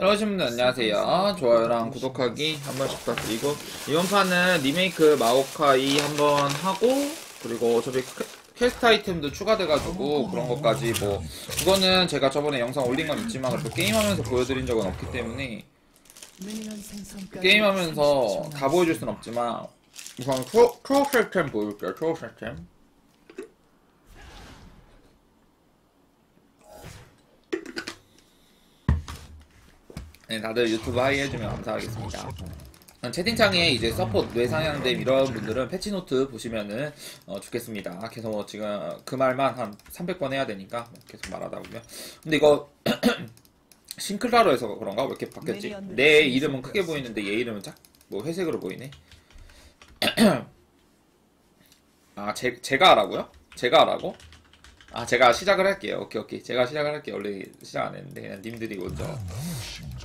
새로 오신 분들 안녕하세요. 좋아요랑 구독하기 한 번씩 부탁드리고 이번 판은 리메이크 마오카이 한 번 하고 그리고 어차피 퀘- 퀘스트 아이템도 추가돼가지고 그런 것까지 뭐 그거는 제가 저번에 영상 올린 건 있지만 그래도 게임하면서 보여드린 적은 없기 때문에 게임하면서 다 보여줄 순 없지만 우선 트로, 트로 시스템 보여줄게요. 트로 시스템. 네, 다들 유튜브 하이 해주면 감사하겠습니다. 채팅창에 이제 서포트 뇌상향됨 이런 분들은 패치노트 보시면은 어, 좋겠습니다. 계속 뭐 지금 그 말만 한 300번 해야 되니까 뭐 계속 말하다 보면. 근데 이거 싱클라로 해서 그런가? 왜 이렇게 바뀌었지? 내 이름은 크게 보이는데 얘 이름은 작, 뭐 회색으로 보이네. 아, 제, 제가 하라고요? 제가 하라고? 아, 제가 시작을 할게요. 오케이, 오케이. 제가 시작을 할게요. 원래 시작 안 했는데, 그냥 님들이 먼저.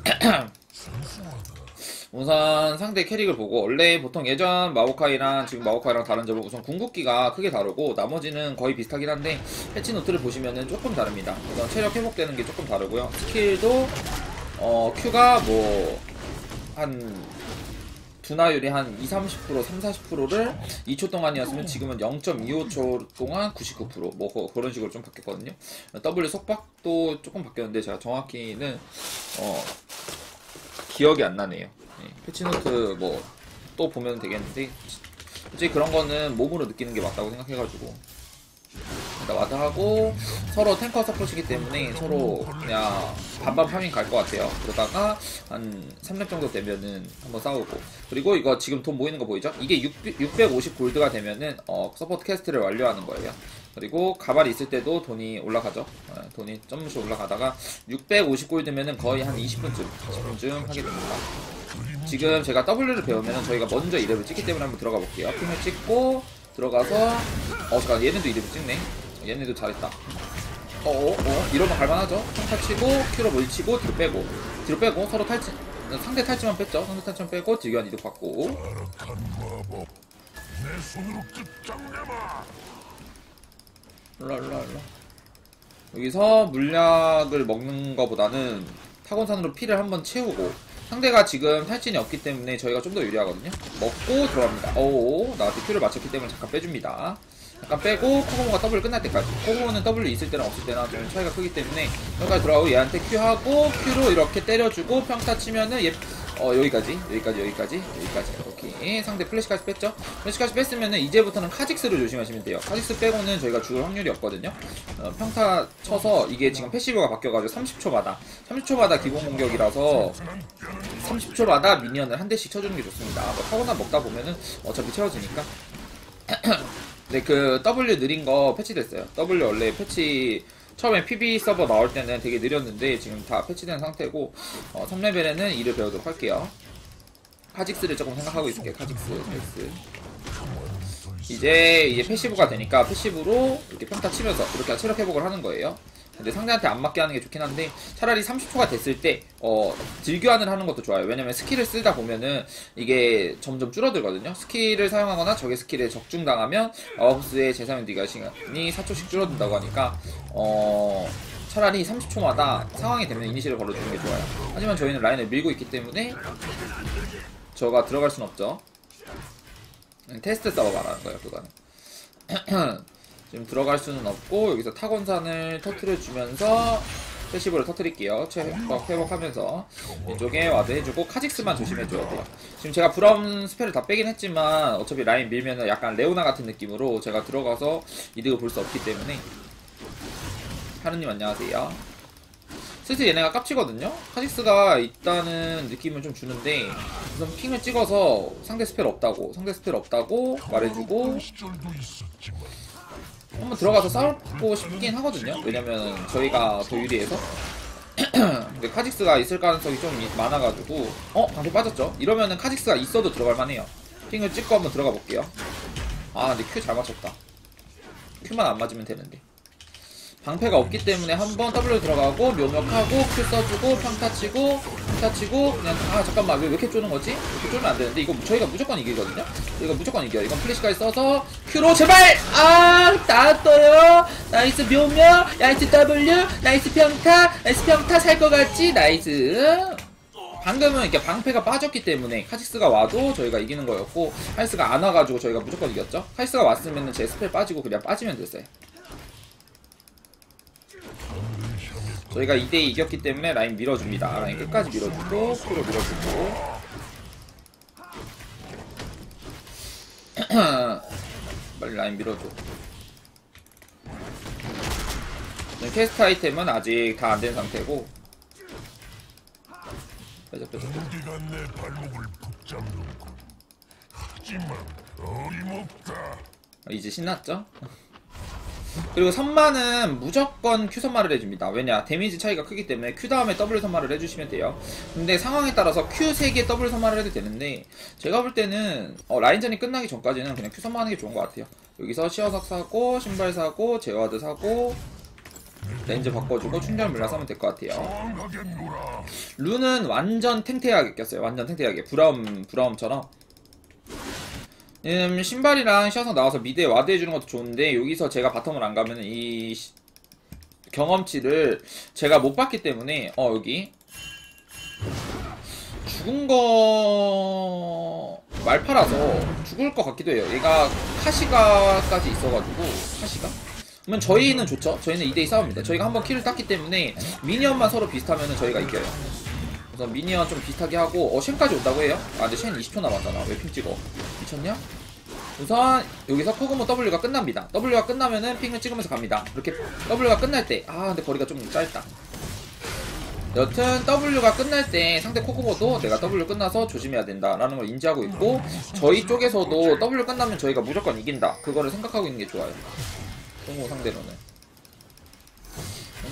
우선 상대 캐릭을 보고, 원래 보통 예전 마오카이랑 지금 마오카이랑 다른 점은 우선 궁극기가 크게 다르고, 나머지는 거의 비슷하긴 한데, 패치 노트를 보시면은 조금 다릅니다. 우선 체력 회복되는 게 조금 다르고요. 스킬도, 어, Q가 뭐, 한, 분화율이 한 2, 30%, 3, 40%를 2초 동안이었으면 지금은 0.25초 동안 99%, 뭐 그- 그런 식으로 좀 바뀌었거든요. W 속박도 조금 바뀌었는데 제가 정확히는 어 기억이 안 나네요. 네, 패치노트 뭐 또 보면 되겠는데 솔직히 그런 거는 몸으로 느끼는 게 맞다고 생각해가지고 일단 와드 하고 서로 탱커 서포트이기 때문에 서로 그냥 반반 파밍 갈 것 같아요. 그러다가 한 3렙 정도 되면은 한번 싸우고 그리고 이거 지금 돈 모이는 거 보이죠? 이게 650 골드가 되면은 어, 서포트 캐스트를 완료하는 거예요. 그리고 가발이 있을 때도 돈이 올라가죠. 어, 돈이 점씩 올라가다가 650 골드면은 거의 한 20분쯤 20분쯤 하게 됩니다. 지금 제가 W를 배우면 저희가 먼저 이름을 찍기 때문에 한번 들어가 볼게요. 핑을 찍고 들어가서 어 잠깐 얘네도 이름을 찍네. 얘네도 잘했다. 어어 어, 이러면 갈만하죠. 평타 치고 큐로 물치고 뒤로 빼고. 뒤로 빼고 서로 탈진 상대 탈진만 뺐죠. 상대 탈진 빼고 딜교환 이득 받고. 일로 여기서 물약을 먹는 거보다는 타곤산으로 피를 한번 채우고. 상대가 지금 탈진이 없기 때문에 저희가 좀 더 유리하거든요. 먹고 들어갑니다. 오. 나한테 큐를 맞췄기 때문에 잠깐 빼줍니다 잠깐 빼고 코고모가 W 끝날 때까지 코고모는 W 있을 때랑 없을 때랑 좀 차이가 크기 때문에 여기까지 들어가고 얘한테 Q 하고 Q로 이렇게 때려주고 평타 치면은 얘 어, 여기까지, 여기까지, 여기까지, 여기까지. 오케이. 상대 플래시까지 뺐죠? 플래시까지 뺐으면은 이제부터는 카직스를 조심하시면 돼요. 카직스 빼고는 저희가 죽을 확률이 없거든요. 어, 평타 쳐서 이게 지금 패시브가 바뀌어가지고 30초마다, 30초마다 기본 공격이라서 30초마다 미니언을 한 대씩 쳐주는 게 좋습니다. 뭐 타고나 먹다 보면은 어차피 채워지니까. 네, 그 W 느린 거 패치됐어요. W 원래 패치 처음에 PB 서버 나올 때는 되게 느렸는데 지금 다 패치된 상태고 어, 3레벨에는 이를 배우도록 할게요. 카직스를 조금 생각하고 있을게요. 카직스, 카직스. 이제 이제 패시브가 되니까 패시브로 이렇게 평타 치면서 이렇게 체력 회복을 하는 거예요. 근데 상대한테 안 맞게 하는 게 좋긴 한데 차라리 30초가 됐을 때 어, 딜교환을 하는 것도 좋아요. 왜냐면 스킬을 쓰다 보면은 이게 점점 줄어들거든요. 스킬을 사용하거나 적의 스킬에 적중당하면 아홉스의 재사용 디가 시간이 4초씩 줄어든다고 하니까 어 차라리 30초마다 상황이 되면 이니시를 걸어주는 게 좋아요. 하지만 저희는 라인을 밀고 있기 때문에 저가 들어갈 순 없죠. 테스트 싸워 말하는 거예요, 그거는. 지금 들어갈 수는 없고 여기서 타곤산을 터트려 주면서 패시브를 터트릴게요. 회복, 회복하면서 이쪽에 와드 해주고 카직스만 조심해줘야 돼요. 지금 제가 브라운 스펠을 다 빼긴 했지만 어차피 라인 밀면은 약간 레오나 같은 느낌으로 제가 들어가서 이득을 볼 수 없기 때문에 하루님 안녕하세요. 슬슬 얘네가 깝치거든요? 카직스가 있다는 느낌을 좀 주는데 우선 핑을 찍어서 상대 스펠 없다고 상대 스펠 없다고 말해주고 한번 들어가서 싸우고 싶긴 하거든요. 왜냐면 저희가 더 유리해서. 근데 카직스가 있을 가능성이 좀 이- 많아가지고 어? 방금 빠졌죠? 이러면은 카직스가 있어도 들어갈 만해요. 핑을 찍고 한번 들어가 볼게요. 아 근데 큐잘 맞췄다. 큐만 안 맞으면 되는데. 방패가 없기 때문에 한 번 W 들어가고 묘력하고 Q 써주고 평타 치고 평타 치고 그냥 아 잠깐만 왜, 왜 이렇게 쪼는 거지? 이렇게 쪼면 안 되는데 이거 저희가 무조건 이기거든요? 이거 무조건 이겨요 이건 플래시까지 써서 Q로 제발! 아 나왔어요 나이스 묘력 나이스 W 나이스 평타 나이스 평타 살 것 같지? 나이스 방금은 이렇게 방패가 빠졌기 때문에 카직스가 와도 저희가 이기는 거였고 카이스가 안 와가지고 저희가 무조건 이겼죠. 카이스가 왔으면 제 스펠 빠지고 그냥 빠지면 됐어요. 저희가 2대2 이겼기 때문에 라인 밀어줍니다. 라인 끝까지 밀어주고 프로 밀어주고 빨리 라인 밀어줘. 네, 퀘스트 아이템은 아직 다 안 된 상태고 빼자 빼자 무기가 내 발목을 붙잡는군. 하지만 어림없다. 어, 이제 신났죠? 그리고 선마는 무조건 Q 선마를 해줍니다. 왜냐? 데미지 차이가 크기 때문에 Q 다음에 W 선마를 해주시면 돼요. 근데 상황에 따라서 Q 3개 W 선마를 해도 되는데 제가 볼 때는 어, 라인전이 끝나기 전까지는 그냥 Q 선마 하는 게 좋은 것 같아요. 여기서 시어석 사고 신발 사고 제어와드 사고 렌즈 바꿔주고 충전 물량 사면 될 것 같아요. 룬은 완전 탱탱하게 꼈어요. 완전 탱탱하게. 브라움, 브라움처럼. 음, 신발이랑 시어석 나와서 미드에 와드 해주는 것도 좋은데, 여기서 제가 바텀을 안 가면 이 시- 경험치를 제가 못 봤기 때문에, 어, 여기. 죽은 거, 말 팔아서 죽을 것 같기도 해요. 얘가 카시가까지 있어가지고, 카시가? 그러면 저희는 좋죠. 저희는 2대2 싸웁니다. 저희가 한번 킬을 땄기 때문에 미니언만 서로 비슷하면 저희가 이겨요. 그래서 미니언 좀 비슷하게 하고 어 쉔까지 온다고 해요? 아 근데 쉔 20초 남았잖아. 왜 핑 찍어? 미쳤냐? 우선 여기서 코그모 W가 끝납니다. W가 끝나면은 핑을 찍으면서 갑니다. 이렇게 W가 끝날 때 아 근데 거리가 좀 짧다. 여튼 W가 끝날 때 상대 코그모도 내가 W 끝나서 조심해야 된다라는 걸 인지하고 있고 저희 쪽에서도 W 끝나면 저희가 무조건 이긴다. 그거를 생각하고 있는 게 좋아요. 코그모 상대로는.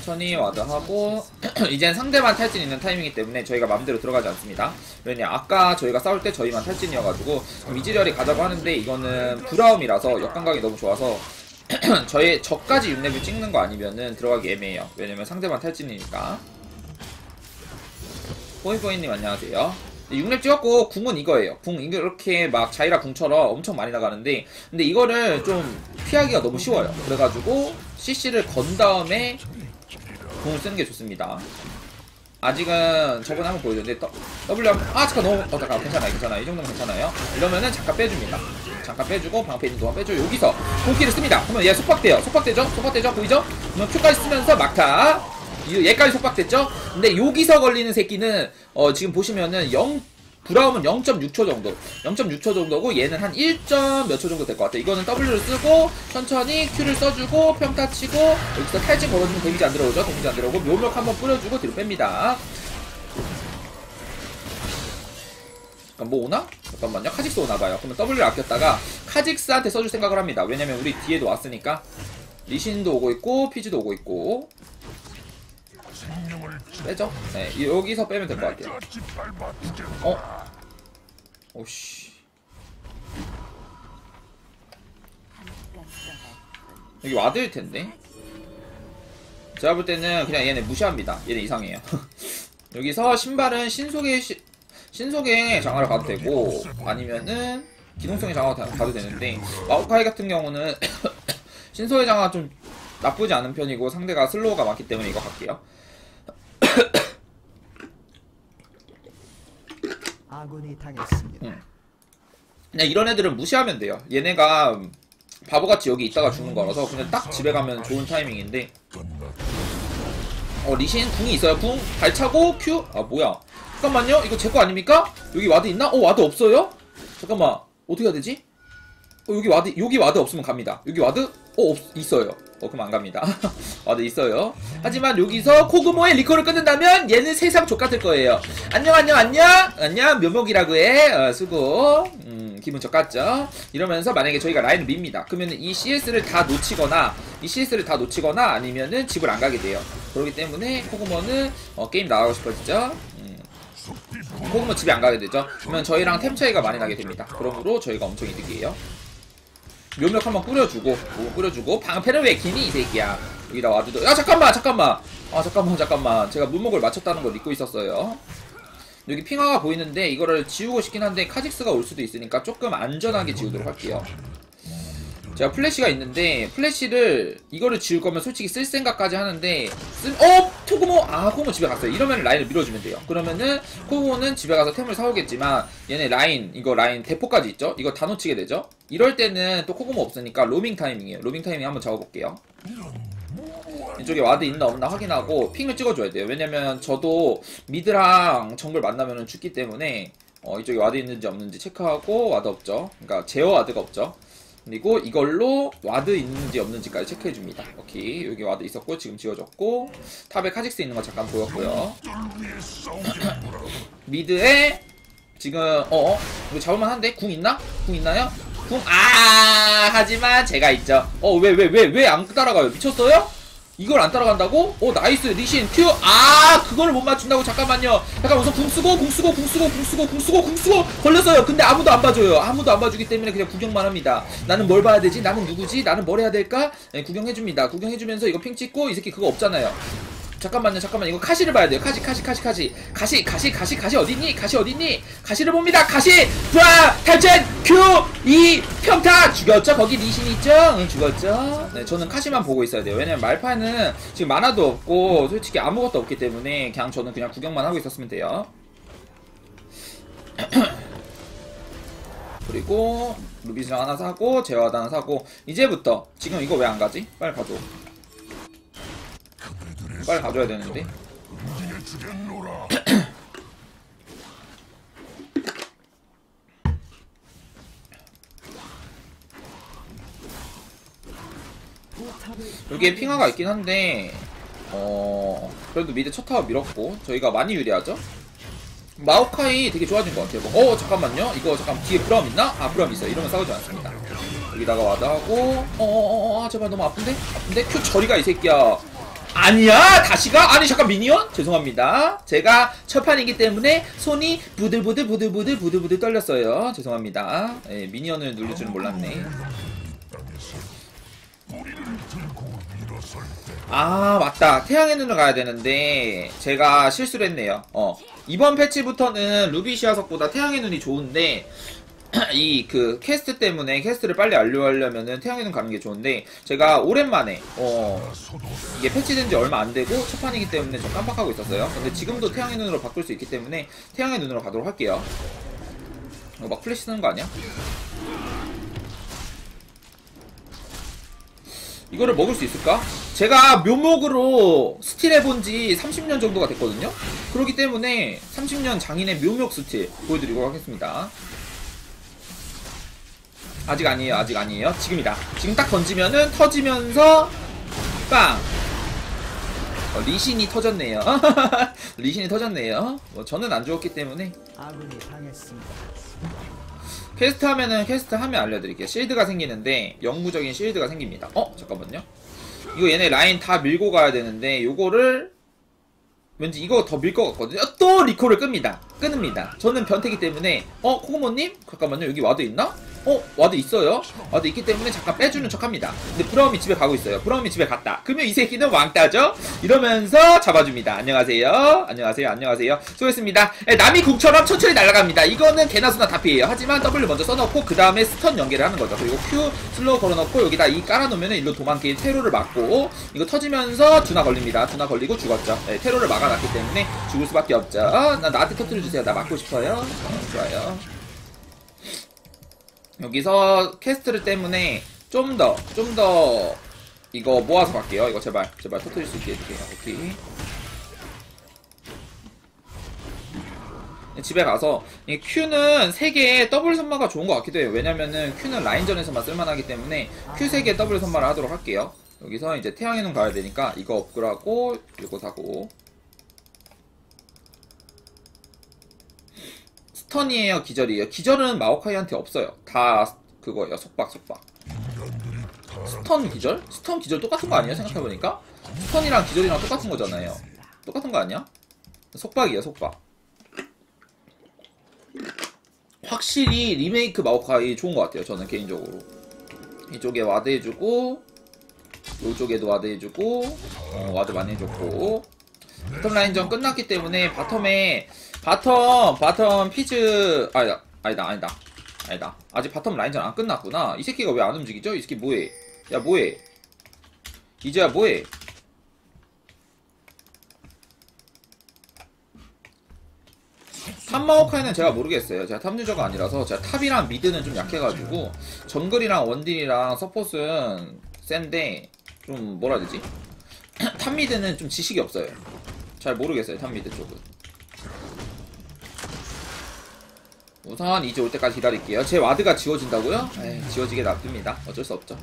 천천히 와드하고 이젠 상대만 탈진 있는 타이밍이기 때문에 저희가 맘대로 들어가지 않습니다. 왜냐 아까 저희가 싸울 때 저희만 탈진이어가지고 미지렬이 가자고 하는데 이거는 브라움이라서 역감각이 너무 좋아서 저희 저까지 6렙을 찍는 거 아니면은 들어가기 애매해요. 왜냐면 상대만 탈진이니까. 호이보이님 안녕하세요. 6렙 찍었고 궁은 이거예요. 궁 이렇게 막 자이라 궁처럼 엄청 많이 나가는데 근데 이거를 좀 피하기가 너무 쉬워요. 그래가지고 CC를 건 다음에 궁을 쓰는 게 좋습니다. 아직은 저번에 한번 보여줬는데 더- W 아 잠깐 너무 어 잠깐 괜찮아요 괜찮아요. 이 정도면 괜찮아요. 이러면은 잠깐 빼줍니다. 잠깐 빼주고 방패 있는 동안 빼줘 여기서 공기를 씁니다. 그러면 얘 속박돼요. 속박되죠? 속박되죠? 보이죠? 그러면 Q까지 쓰면서 막타. 이- 얘까지 속박됐죠? 근데 여기서 걸리는 새끼는 어 지금 보시면은 0 브라움은 0.6초 정도 0.6초 정도고 얘는 한 1. 몇 초 정도 될 것 같아. 이거는 W를 쓰고 천천히 Q를 써주고 평타 치고 여기서 탈진 걸어주면 데미지 안 들어오죠? 데미지 안 들어오고 묘력 한번 뿌려주고 뒤로 뺍니다. 뭐 오나? 잠깐만요. 카직스 오나봐요. 그러면 W를 아꼈다가 카직스한테 써줄 생각을 합니다. 왜냐면 우리 뒤에도 왔으니까. 리신도 오고 있고 피지도 오고 있고 빼죠? 네 여기서 빼면 될 것 같아요. 어? 오씨 여기 와드일 텐데 제가 볼 때는 그냥 얘네 무시합니다 얘네 이상해요 여기서 신발은 신속의 시, 신속의 장화를 가도 되고 아니면은 기동성의 장화 가- 가도 되는데 마오카이 같은 경우는 신속의 장화 좀 나쁘지 않은 편이고 상대가 슬로우가 많기 때문에 이거 갈게요 아군이 당했습니다. 그냥 이런 애들은 무시하면 돼요. 얘네가 바보같이 여기 있다가 죽는 거라서 그냥 딱 집에 가면 좋은 타이밍인데. 어 리신 궁이 있어요. 궁 발차고 큐 아 뭐야. 잠깐만요. 이거 제 거 아닙니까? 여기 와드 있나? 어 와드 없어요? 잠깐만. 어떻게 해야 되지? 어 여기 와드 여기 와드 없으면 갑니다. 여기 와드? 어 없, 있어요 어 그럼 안 갑니다. 와드 있어요. 하지만 여기서 코그모의 리콜을 끊는다면 얘는 세상 족같을 거예요. 안녕 안녕 안녕. 안녕 묘목이라고 해. 어, 수고. 음 기분 족같죠? 이러면서 만약에 저희가 라인을 밉니다. 그러면 이 CS를 다 놓치거나 이 CS를 다 놓치거나 아니면은 집을 안 가게 돼요. 그렇기 때문에 코그모는 어, 게임 나가고 싶어지죠? 음. 코그모 집에 안 가게 되죠? 그러면 저희랑 템 차이가 많이 나게 됩니다. 그러므로 저희가 엄청 이득이에요 묘력 한번 뿌려주고 뭐 뿌려주고. 방패는 왜 기니 이 새끼야? 여기다 와주도 야 잠깐만 잠깐만. 아 잠깐만 잠깐만. 제가 문목을 맞췄다는 걸 믿고 있었어요. 여기 핑화가 보이는데 이거를 지우고 싶긴 한데 카직스가 올 수도 있으니까 조금 안전하게 지우도록 할게요 제가 플래시가 있는데 플래시를 이거를 지울 거면 솔직히 쓸 생각까지 하는데 쓴 어! 토구모! 아 코구모 집에 갔어요 이러면 라인을 밀어주면 돼요 그러면은 코구모는 집에 가서 템을 사오겠지만 얘네 라인 이거 라인 대포까지 있죠? 이거 다 놓치게 되죠? 이럴 때는 또 코구모 없으니까 로밍 타이밍이에요 로밍 타이밍 한번 잡아볼게요 이쪽에 와드 있나 없나 확인하고 핑을 찍어줘야 돼요 왜냐면 저도 미드랑 정글 만나면 죽기 때문에 어, 이쪽에 와드 있는지 없는지 체크하고 와드 없죠 그러니까 제어 와드가 없죠 그리고 이걸로 와드 있는지 없는지까지 체크해줍니다. 오케이 여기 와드 있었고 지금 지워졌고 탑에 카직스 있는 거 잠깐 보였고요. 미드에 지금 어 이거 잡을만 한데 궁 있나? 궁 있나요? 궁 아 하지만 제가 있죠. 어 왜 왜 왜 왜 안 따라가요? 미쳤어요? 이걸 안 따라간다고? 오 나이스 리신 큐! 아 그거를 못 맞춘다고 잠깐만요 잠깐 우선 궁 쓰고 궁 쓰고 궁 쓰고 궁 쓰고 궁 쓰고 궁 쓰고 걸렸어요 근데 아무도 안 봐줘요 아무도 안 봐주기 때문에 그냥 구경만 합니다 나는 뭘 봐야 되지? 나는 누구지? 나는 뭘 해야 될까? 네, 구경해줍니다 구경해주면서 이거 핑 찍고 이 새끼 그거 없잖아요 잠깐만요 잠깐만. 이거 카시를 봐야 돼요. 카시 카시 카시 카시. 가시 가시 가시 가시 어디 있니? 가시 어디 있니? 가시를 봅니다. 가시! 브라 탈젠, 큐이 평타! 죽였죠? 거기 리신 있죠? 응 죽었죠? 네 저는 카시만 보고 있어야 돼요. 왜냐면 말파는 지금 만화도 없고 솔직히 아무것도 없기 때문에 그냥 저는 그냥 구경만 하고 있었으면 돼요. 그리고 루비스 하나 사고 재화단 사고 이제부터 지금 이거 왜 안 가지? 빨리 가줘 빨리 가줘야 되는데. 여기에 핑화가 있긴 한데 어 그래도 미드 첫 타워 밀었고 저희가 많이 유리하죠? 마오카이 되게 좋아진 것 같아요 뭐, 어 잠깐만요 이거 잠깐 뒤에 브라움 있나? 아 브라움 있어 이러면 싸우지 않습니다 여기다가 와드하고 어어어 제발 너무 아픈데? 아픈데? 큐 저리가 이 새끼야 아니야. 다시가? 아니 잠깐 미니언? 죄송합니다. 제가 첫판이기 때문에 손이 부들부들 부들부들 부들부들 떨렸어요. 죄송합니다. 예, 미니언을 누를 줄은 몰랐네. 아 맞다. 태양의 눈을 가야 되는데 제가 실수를 했네요. 어 이번 패치부터는 루비시아석보다 태양의 눈이 좋은데 이 그 캐스트 때문에 캐스트를 빨리 완료하려면은 태양의 눈 가는 게 좋은데 제가 오랜만에 어 이게 패치된 지 얼마 안 되고 첫 판이기 때문에 좀 깜빡하고 있었어요 근데 지금도 태양의 눈으로 바꿀 수 있기 때문에 태양의 눈으로 가도록 할게요 이거 막 플래시 쓰는 거 아니야? 이거를 먹을 수 있을까? 제가 묘목으로 스틸 해본 지 30년 정도가 됐거든요? 그렇기 때문에 30년 장인의 묘목 스틸 보여드리고 하겠습니다. 아직 아니에요, 아직 아니에요. 지금이다. 지금 딱 던지면은 터지면서 빵! 어, 리신이 터졌네요. 리신이 터졌네요. 뭐 저는 안 죽었기 때문에 아군이 당했습니다. 퀘스트 하면은 퀘스트 하면 알려드릴게요. 실드가 생기는데 영구적인 실드가 생깁니다. 어 잠깐만요. 이거 얘네 라인 다 밀고 가야 되는데 요거를 왠지 이거 더 밀 것 같거든요. 또 리콜을 끕니다. 끊습니다. 저는 변태기 때문에 어 코고모님 잠깐만요. 여기 와드 있나? 어 와드 있어요. 와드 있기 때문에 잠깐 빼주는 척합니다. 근데 브라움이 집에 가고 있어요. 브라움이 집에 갔다. 그러면 이 새끼는 왕따죠? 이러면서 잡아줍니다. 안녕하세요. 안녕하세요. 안녕하세요. 수고했습니다. 예, 남이 국처럼 천천히 날아갑니다. 이거는 개나 수나 다 피해요. 하지만 W 먼저 써놓고 그 다음에 스턴 연계를 하는 거죠. 그리고 Q 슬로우 걸어놓고 여기다 이 깔아놓으면 일로 도망길 테러를 막고 이거 터지면서 두나 걸립니다. 두나 걸리고 죽었죠. 예, 테러를 막아놨기 때문에 죽을 수밖에 없죠. 어, 나 나한테 터뜨려주세요. 나 맞고 싶어요. 어, 좋아요. 여기서 캐스트를 때문에 좀 더, 좀 더, 이거 모아서 갈게요. 이거 제발, 제발 터뜨릴 수 있게 해주세요. 오케이. 집에 가서, 이 Q는 3개의 더블 선마가 좋은 것 같기도 해요. 왜냐면은 Q는 라인전에서만 쓸만하기 때문에 Q 3개 더블 선마를 하도록 할게요. 여기서 이제 태양의 눈 가야 되니까 이거 업글하고, 이거 사고. 스턴이에요, 기절이에요. 기절은 마오카이한테 없어요. 다 그거예요. 속박, 속박. 스턴 기절? 스턴 기절 똑같은 거 아니에요? 생각해보니까? 스턴이랑 기절이랑 똑같은 거잖아요. 똑같은 거 아니야? 속박이에요, 속박. 확실히 리메이크 마오카이 좋은 것 같아요, 저는 개인적으로. 이쪽에 와드 해주고, 이쪽에도 와드 해주고, 어, 와드 많이 해줬고, 바텀 라인전 끝났기 때문에 바텀에, 바텀, 바텀 피즈, 아니다, 아니다, 아니다. 아니다. 아직 바텀 라인전 안 끝났구나. 이 새끼가 왜 안 움직이죠? 이 새끼 뭐해? 야 뭐해? 이제야 뭐해? 탑마오카이는 제가 모르겠어요. 제가 탑 유저가 아니라서 제가 탑이랑 미드는 좀 약해가지고 정글이랑 원딜이랑 서폿은 센데 좀 뭐라 해야 되지? 탑 미드는 좀 지식이 없어요. 잘 모르겠어요. 탑 미드 쪽은. 우선 이제 올 때까지 기다릴게요. 제 와드가 지워진다고요? 에이, 지워지게 놔둡니다. 어쩔 수 없죠.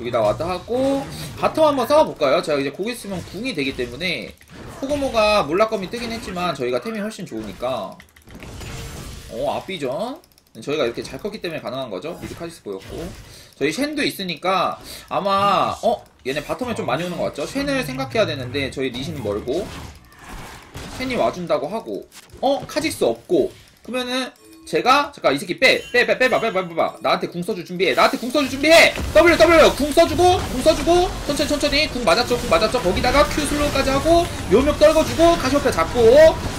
여기다 와드 하고 바텀 한번 싸워볼까요? 제가 이제 공 있으면 궁이 되기 때문에 코고모가 몰락검이 뜨긴 했지만 저희가 템이 훨씬 좋으니까 어 앞비전 저희가 이렇게 잘 컸기 때문에 가능한 거죠 미드 카시스 보였고 저희 쉔도 있으니까 아마 어 얘네 바텀에 좀 많이 오는 것 같죠? 쉔을 생각해야 되는데 저희 리신 멀고 쉔이 와준다고 하고 어? 카직스 없고 그러면은 제가 잠깐 이 새끼 빼 빼 빼 빼봐 빼봐 빼봐 나한테 궁 써줄 준비해. 나한테 궁 써줄 준비해. W W 궁 써주고 궁 써주고 천천히 천천히 궁 맞았죠 궁 맞았죠. 거기다가 Q 슬로우까지 하고 묘목 떨궈주고 카시오페 잡고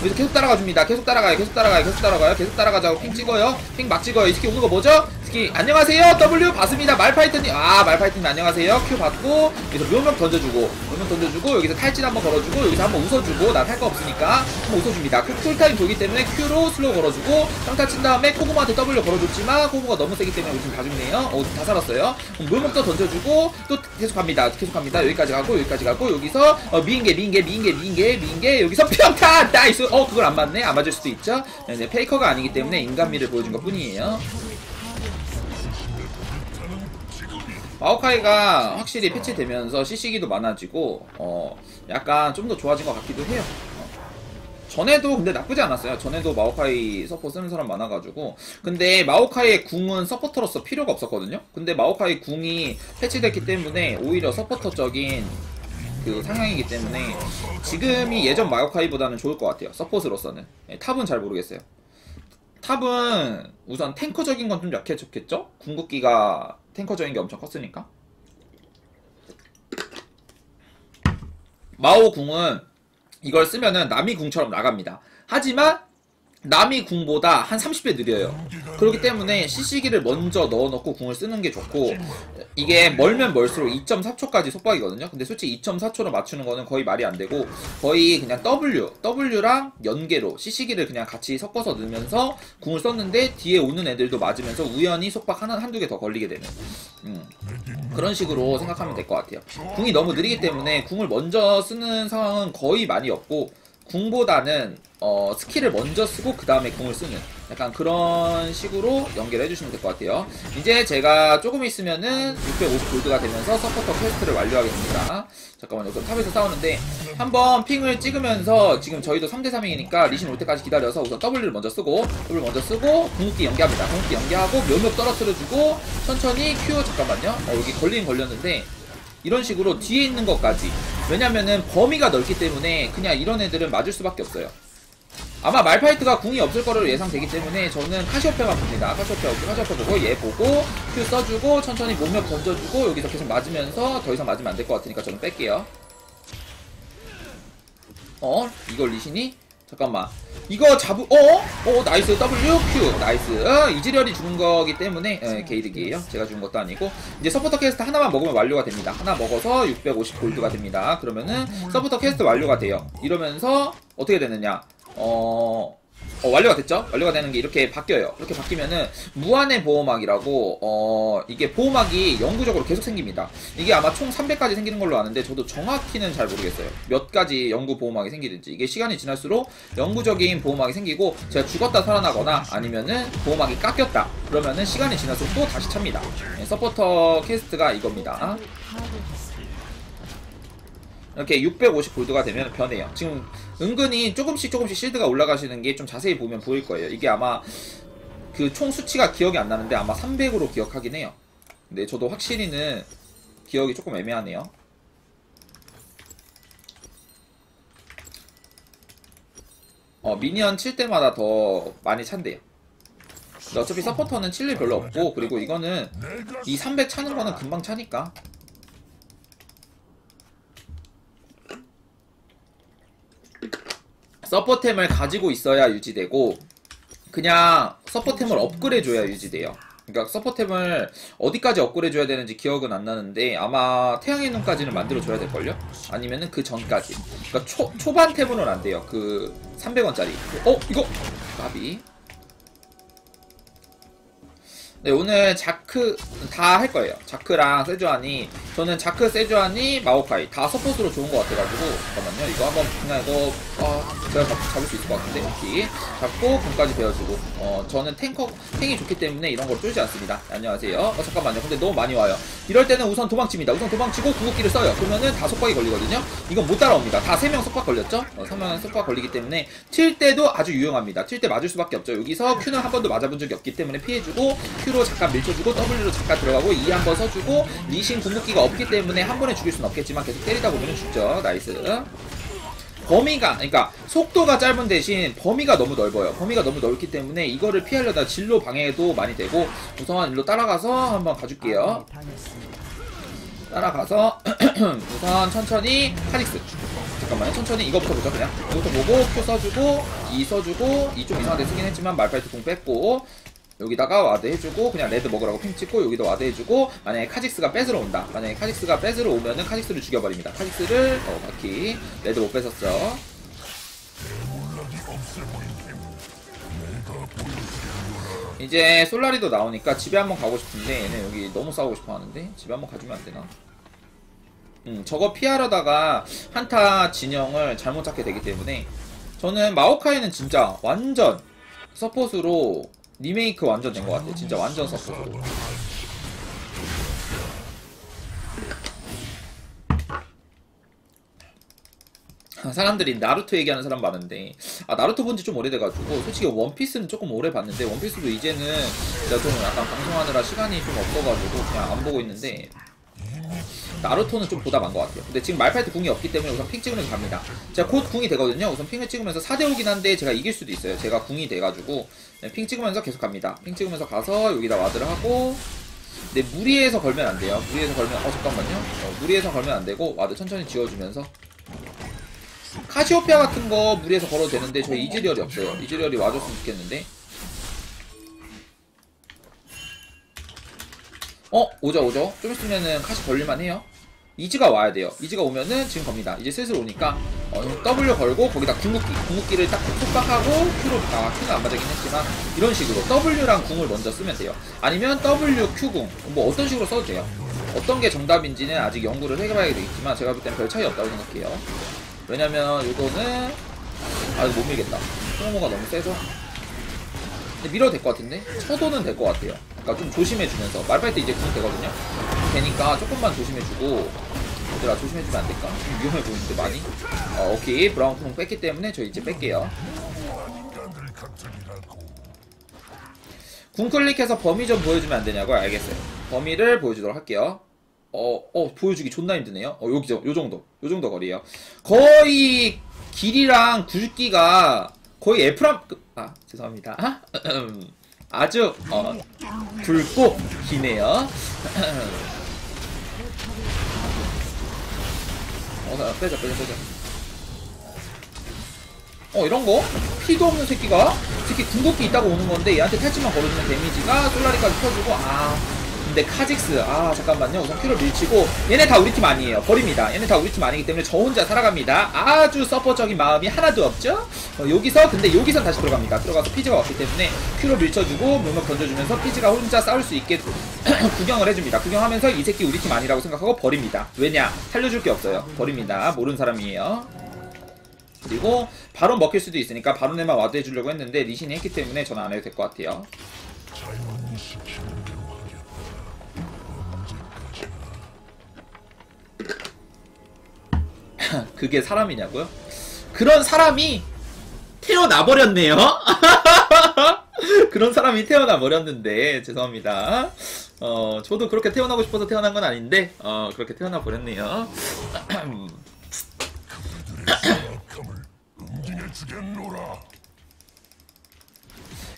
여기서 계속 따라가 줍니다. 계속 따라가요 계속 따라가요 계속 따라가요. 계속 따라가자고 핑 찍어요. 핑 막 찍어요. 이 새끼 오는 거 뭐죠? 이 새끼 안녕하세요. W 봤습니다. 말파이트님. 아 말파이트님 안녕하세요. Q 받고 여기서 묘목 던져주고 묘목 던져주고 여기서 탈진 한번 걸어주고 여기서 한번 웃어주고 난 할 거 없으니까 한번 웃어줍니다. 그 쿨타임 돌기 때문에 Q로 슬로우 걸어주고 평타 친 다음에 코고모한테 W 걸어줬지만 코고모가 너무 세기 때문에 우리 다 죽네요. 어, 다 살았어요. 묘목도 던져주고 또 계속 갑니다. 계속 갑니다. 여기까지 가고 여기까지 가고 여기서 어, 미인계 미인계 미인계 미인계 미인계 여기서 평타! 나이스! 어 그걸 안 맞네? 안 맞을 수도 있죠? 네, 네, 페이커가 아니기 때문에 인간미를 보여준 것 뿐이에요 마오카이가 확실히 패치되면서 CC기도 많아지고 어 약간 좀 더 좋아진 것 같기도 해요. 어. 전에도 근데 나쁘지 않았어요. 전에도 마오카이 서포 쓰는 사람 많아가지고 근데 마오카이의 궁은 서포터로서 필요가 없었거든요. 근데 마오카이 궁이 패치됐기 때문에 오히려 서포터적인 그 상향이기 때문에 지금이 예전 마오카이보다는 좋을 것 같아요. 서폿으로서는 예, 탑은 잘 모르겠어요. 탑은 우선 탱커적인 건 좀 약해졌겠죠? 궁극기가 탱커적인 게 엄청 컸으니까. 마오 궁은 이걸 쓰면은 남이 궁처럼 나갑니다. 하지만 남이 궁보다 한 30배 느려요. 그렇기 때문에 CC기를 먼저 넣어놓고 궁을 쓰는 게 좋고 이게 멀면 멀수록 2.4초까지 속박이거든요. 근데 솔직히 2.4초로 맞추는 거는 거의 말이 안 되고 거의 그냥 W, W랑 연계로 CC기를 그냥 같이 섞어서 넣으면서 궁을 썼는데 뒤에 오는 애들도 맞으면서 우연히 속박 하나 한두 개 더 걸리게 되는 음. 그런 식으로 생각하면 될 것 같아요. 궁이 너무 느리기 때문에 궁을 먼저 쓰는 상황은 거의 많이 없고 궁보다는 어, 스킬을 먼저 쓰고 그 다음에 궁을 쓰는 약간 그런 식으로 연결해 주시면 될 것 같아요. 이제 제가 조금 있으면은 650 골드가 되면서 서포터 퀘스트를 완료하겠습니다. 잠깐만요. 그럼 탑에서 싸우는데 한번 핑을 찍으면서 지금 저희도 3대3이니까 리신 올 때까지 기다려서 우선 W를 먼저 쓰고 W 먼저 쓰고 궁극기 연계합니다. 궁극기 연계하고 묘목 떨어뜨려주고 천천히 Q 잠깐만요. 어, 여기 걸리긴 걸렸는데 이런 식으로 뒤에 있는 것까지 왜냐면은 범위가 넓기 때문에 그냥 이런 애들은 맞을 수밖에 없어요 아마 말파이트가 궁이 없을 거로 예상되기 때문에 저는 카시오페만 봅니다 카시오페 없고 카시오페 보고 얘 보고 Q 써주고 천천히 몸력 던져주고 여기서 계속 맞으면서 더 이상 맞으면 안 될 것 같으니까 저는 뺄게요 어? 이걸 리신이? 잠깐만. 이거 잡으 어? 어 나이스. W Q. 나이스. 어, 이즈리얼이 죽은 거기 때문에 예, 게이득이에요. 제가 죽은 것도 아니고. 이제 서포터 캐스트 하나만 먹으면 완료가 됩니다. 하나 먹어서 650 골드가 됩니다. 그러면은 서포터 캐스트 완료가 돼요. 이러면서 어떻게 되느냐? 어... 어, 완료가 됐죠? 완료가 되는 게 이렇게 바뀌어요. 이렇게 바뀌면은 무한의 보호막이라고 어 이게 보호막이 영구적으로 계속 생깁니다. 이게 아마 총 300까지 생기는 걸로 아는데 저도 정확히는 잘 모르겠어요. 몇 가지 영구 보호막이 생기는지 이게 시간이 지날수록 영구적인 보호막이 생기고 제가 죽었다 살아나거나 아니면은 보호막이 깎였다 그러면은 시간이 지날수록 또 다시 찹니다. 네, 서포터 퀘스트가 이겁니다. 이렇게 650 골드가 되면 변해요. 지금 은근히 조금씩 조금씩 실드가 올라가시는 게 좀 자세히 보면 보일 거예요. 이게 아마 그 총 수치가 기억이 안 나는데 아마 300으로 기억하긴 해요. 근데 저도 확실히는 기억이 조금 애매하네요. 어, 미니언 칠 때마다 더 많이 찬대요. 어차피 서포터는 칠 일 별로 없고 그리고 이거는 이 300 차는 거는 금방 차니까 서포템을 가지고 있어야 유지되고 그냥 서포템을 업그레이드줘야 유지돼요. 그러니까 서포템을 어디까지 업그레이드줘야 되는지 기억은 안 나는데 아마 태양의 눈까지는 만들어줘야 될걸요? 아니면은 그 전까지. 그러니까 초, 초반 템으로는 안 돼요. 그 300원짜리. 어? 이거? 까비. 네, 오늘 자크 다 할 거예요. 자크랑 세주안이 저는 자크, 세주안이, 마오카이 다 서포트로 좋은 것 같아가지고 잠깐만요. 이거 한번 그냥 이거 아, 제가 잡, 잡을 수 있을 것 같은데 오케이 잡고 군까지 배워주고 어 저는 탱커 탱이 좋기 때문에 이런 걸 쫄지 않습니다. 안녕하세요. 어 잠깐만요. 근데 너무 많이 와요. 이럴 때는 우선 도망칩니다. 우선 도망치고 궁극기를 써요. 그러면은 다 속박이 걸리거든요. 이건 못 따라옵니다. 다 세 명 속박 걸렸죠? 어, 3명 속박 걸리기 때문에 튈 때도 아주 유용합니다. 튈때 맞을 수밖에 없죠. 여기서 Q는 한 번도 맞아본 적이 없기 때문에 피해주고 Q로 잠깐 밀쳐주고 W로 잠깐 들어가고 E 한번 써주고 리신 궁극기가 없기 때문에 한 번에 죽일 수는 없겠지만 계속 때리다 보면 죽죠. 나이스. 범위가 그러니까 속도가 짧은 대신 범위가 너무 넓어요. 범위가 너무 넓기 때문에 이거를 피하려다 진로 방해도 많이 되고 우선 일로 따라가서 한번 가줄게요. 따라가서 우선 천천히 카닉스 잠깐만요 천천히 이거부터 보죠 그냥 이거부터 보고 Q 써주고 E 써주고 좀 이상하게 쓰긴 했지만 말파이트 공 뺐고 여기다가 와드 해주고 그냥 레드 먹으라고 핑 찍고 여기도 와드 해주고 만약에 카직스가 뺏으러 온다. 만약에 카직스가 뺏으러 오면은 카직스를 죽여버립니다. 카직스를 어 바퀴 레드 못 보여주겠노라 이제 솔라리도 나오니까 집에 한번 가고 싶은데 얘네 여기 너무 싸우고 싶어 하는데? 집에 한번 가주면 안 되나? 음, 저거 피하려다가 한타 진영을 잘못 잡게 되기 때문에 저는 마오카이는 진짜 완전 서폿으로 리메이크 완전 된 것 같아요. 진짜 완전 서폿으로. 사람들이 나루토 얘기하는 사람 많은데 아 나루토 본 지 좀 오래돼가지고 솔직히 원피스는 조금 오래 봤는데 원피스도 이제는 제가 좀 약간 방송하느라 시간이 좀 없어가지고 그냥 안 보고 있는데 나루토는 좀만것 같아요. 근데 지금 말파이트 궁이 없기 때문에 우선 핑 찍으면서 갑니다. 제가 곧 궁이 되거든요. 우선 핑을 찍으면서 4대5긴 한데 제가 이길 수도 있어요. 제가 궁이 돼가지고 네, 핑 찍으면서 계속 갑니다. 핑 찍으면서 가서 여기다 와드를 하고 근데 무리해서 걸면 안 돼요. 무리해서 걸면 어 잠깐만요. 어, 무리해서 걸면 안 되고 와드 천천히 지워주면서 카시오페아 같은 거 무리해서 걸어도 되는데 저희 이즈리얼이 없어요. 이즈리얼이 와줬으면 좋겠는데. 어 오죠 오죠. 좀 있으면은 카시 걸릴만 해요. 이즈가 와야 돼요. 이즈가 오면은 지금 겁니다. 이제 슬슬 오니까 어, W 걸고 거기다 궁극기, 궁극기를 딱 속박하고 Q로 아 Q는 안 맞았긴 했지만 이런 식으로 W랑 궁을 먼저 쓰면 돼요. 아니면 W, Q 궁 뭐 어떤 식으로 써도 돼요. 어떤 게 정답인지는 아직 연구를 해봐야 되겠지만 제가 볼 땐 별 차이 없다고 생각해요. 왜냐면 이거는 아 이거 못 밀겠다. 소모가 너무 세서. 근데 밀어도 될 것 같은데 쳐도는 될 것 같아요. 그러니까 좀 조심해주면서 말파이트 이제 궁 되거든요. 되니까 조금만 조심해주고 얘들아 조심해주면 안 될까? 좀 위험해 보이는데 많이. 어 오케이 브라운 궁 뺐기 때문에 저 이제 뺄게요. 궁 클릭해서 범위 좀 보여주면 안 되냐고요? 알겠어요. 범위를 보여주도록 할게요. 어, 어, 보여주기 존나 힘드네요. 어, 여기죠. 요 정도. 요 정도 거리에요. 거의 길이랑 굵기가 거의 에프람, 아, 죄송합니다. 아주, 어, 굵고 기네요. 어, 자, 빼자, 빼자, 빼자. 어 이런 거? 피도 없는 새끼가 특히 궁극기 있다고 오는 건데 얘한테 탈취만 걸어주면 데미지가 솔라리까지 펴주고 아 근데 카직스 아 잠깐만요. 우선 큐를 밀치고 얘네 다 우리 팀 아니에요. 버립니다. 얘네 다 우리 팀 아니기 때문에 저 혼자 살아갑니다. 아주 서포적인 마음이 하나도 없죠? 어, 여기서 근데 여기선 다시 들어갑니다. 들어가서 피즈가 왔기 때문에 큐로 밀쳐주고 물먹 던져주면서 피즈가 혼자 싸울 수 있게 구경을 해줍니다. 구경하면서 이 새끼 우리 팀 아니라고 생각하고 버립니다. 왜냐? 살려줄 게 없어요. 버립니다. 모르는 사람이에요. 그리고 바로 먹힐 수도 있으니까 바론에만 와드 해주려고 했는데 리신이 했기 때문에 저는 안 해도 될 것 같아요. 그게 사람이냐고요? 그런 사람이 태어나 버렸네요. 그런 사람이 태어나 버렸는데 죄송합니다. 어 저도 그렇게 태어나고 싶어서 태어난 건 아닌데 어 그렇게 태어나 버렸네요. 그들의 사악함을 응징해 주겠노라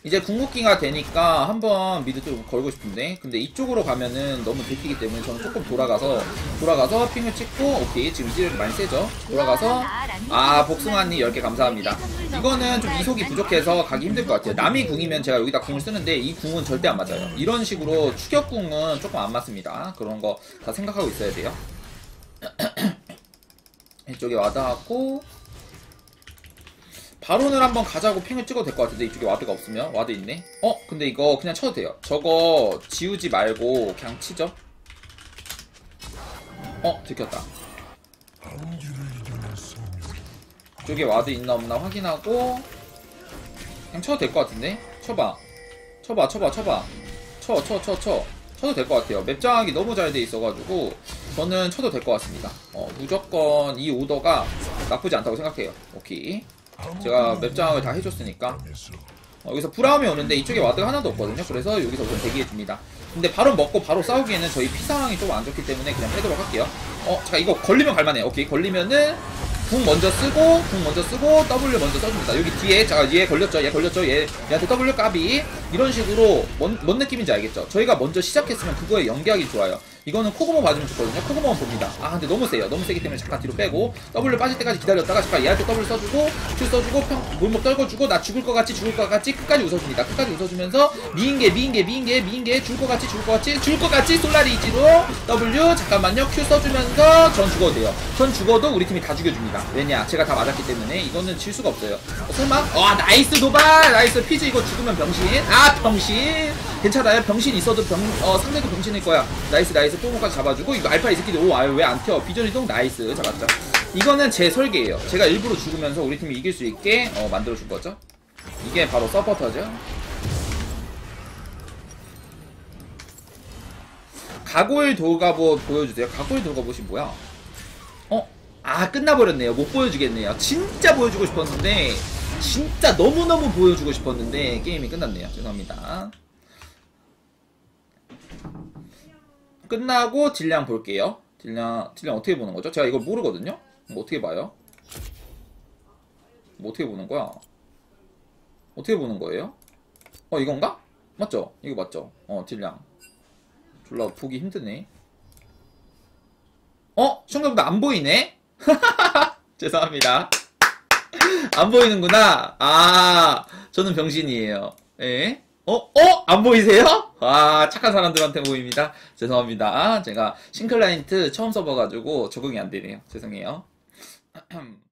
이제 궁극기가 되니까 한번 미드 좀 걸고 싶은데. 근데 이쪽으로 가면은 너무 들키기 때문에 저는 조금 돌아가서 돌아가서 핑을 찍고 오케이 지금 이지력이 많이 세죠? 돌아가서 아 복숭아님 10개 감사합니다. 이거는 좀 이속이 부족해서 가기 힘들 것 같아요. 남이 궁이면 제가 여기다 궁을 쓰는데 이 궁은 절대 안 맞아요. 이런 식으로 추격궁은 조금 안 맞습니다. 그런 거 다 생각하고 있어야 돼요. 이쪽에 와닿았고 바론을 한번 가자고 핑을 찍어도 될 것 같은데 이쪽에 와드가 없으면? 와드 있네? 어? 근데 이거 그냥 쳐도 돼요. 저거 지우지 말고 그냥 치죠. 어? 들켰다. 이쪽에 와드 있나 없나 확인하고 그냥 쳐도 될 것 같은데? 쳐봐. 쳐봐 쳐봐 쳐봐. 쳐 쳐 쳐 쳐. 쳐도 될 것 같아요. 맵 장악이 너무 잘 돼 있어가지고 저는 쳐도 될 것 같습니다. 어 무조건 이 오더가 나쁘지 않다고 생각해요. 오케이 제가 맵 장악을 다 해줬으니까 어, 여기서 브라움이 오는데 이쪽에 와드가 하나도 없거든요. 그래서 여기서 우선 대기해줍니다. 근데 바로 먹고 바로 싸우기에는 저희 피 상황이 좀 안 좋기 때문에 그냥 빼도록 할게요. 어, 자 이거 걸리면 갈만해. 오케이 걸리면은 궁 먼저 쓰고 궁 먼저 쓰고 W 먼저 써줍니다. 여기 뒤에 자 얘 걸렸죠. 얘 걸렸죠. 얘 얘한테 W 까비 이런 식으로 뭔, 뭔 느낌인지 알겠죠? 저희가 먼저 시작했으면 그거에 연계하기 좋아요. 이거는 코고모 맞으면 좋거든요. 코고모만 봅니다. 아 근데 너무 세요. 너무 세기 때문에 잠깐 뒤로 빼고 W 빠질 때까지 기다렸다가 잠깐 얘한테 W 써주고 Q 써주고 평 골목 떨궈주고 나 죽을 것 같지 죽을 것 같지 끝까지 웃어줍니다. 끝까지 웃어주면서 미인계 미인계 미인계 미인계 죽을 것 같지 죽을 것 같지 죽을 것 같지 솔라리 이지로 W 잠깐만요 Q 써주면서 전 죽어도 돼요. 전 죽어도 우리 팀이 다 죽여줍니다. 왜냐 제가 다 맞았기 때문에 이거는 질 수가 없어요. 어, 설마? 와 나이스 도발 나이스 피즈 이거 죽으면 병신 아 병신 괜찮아요. 병신 있어도 병 어 상대도 병신일 거야. 나이스 나이스. 뽀모까지 잡아주고 이거 알파 이 새끼들 오 아유 왜 안 튀어? 비전 이동? 나이스. 잡았죠. 이거는 제 설계예요. 제가 일부러 죽으면서 우리 팀이 이길 수 있게 어 만들어 준 거죠. 이게 바로 서포터죠. 가골 돌가보 보여주세요. 가골 돌가보시 뭐야? 어? 아 끝나버렸네요. 못 보여주겠네요. 진짜 보여주고 싶었는데 진짜 너무너무 보여주고 싶었는데 게임이 끝났네요. 죄송합니다 끝나고 딜량 볼게요 딜량 딜량 어떻게 보는 거죠? 제가 이걸 모르거든요 뭐 어떻게 봐요? 뭐 어떻게 보는 거야? 어떻게 보는 거예요? 어 이건가? 맞죠? 이거 맞죠? 어 딜량 졸라 보기 힘드네 어? 시청자분들 안 보이네? 죄송합니다 안 보이는구나 아 저는 병신이에요 예? 어? 어? 안 보이세요? 아 착한 사람들한테 보입니다 죄송합니다 제가 싱클라인트 처음 써봐가지고 적응이 안 되네요 죄송해요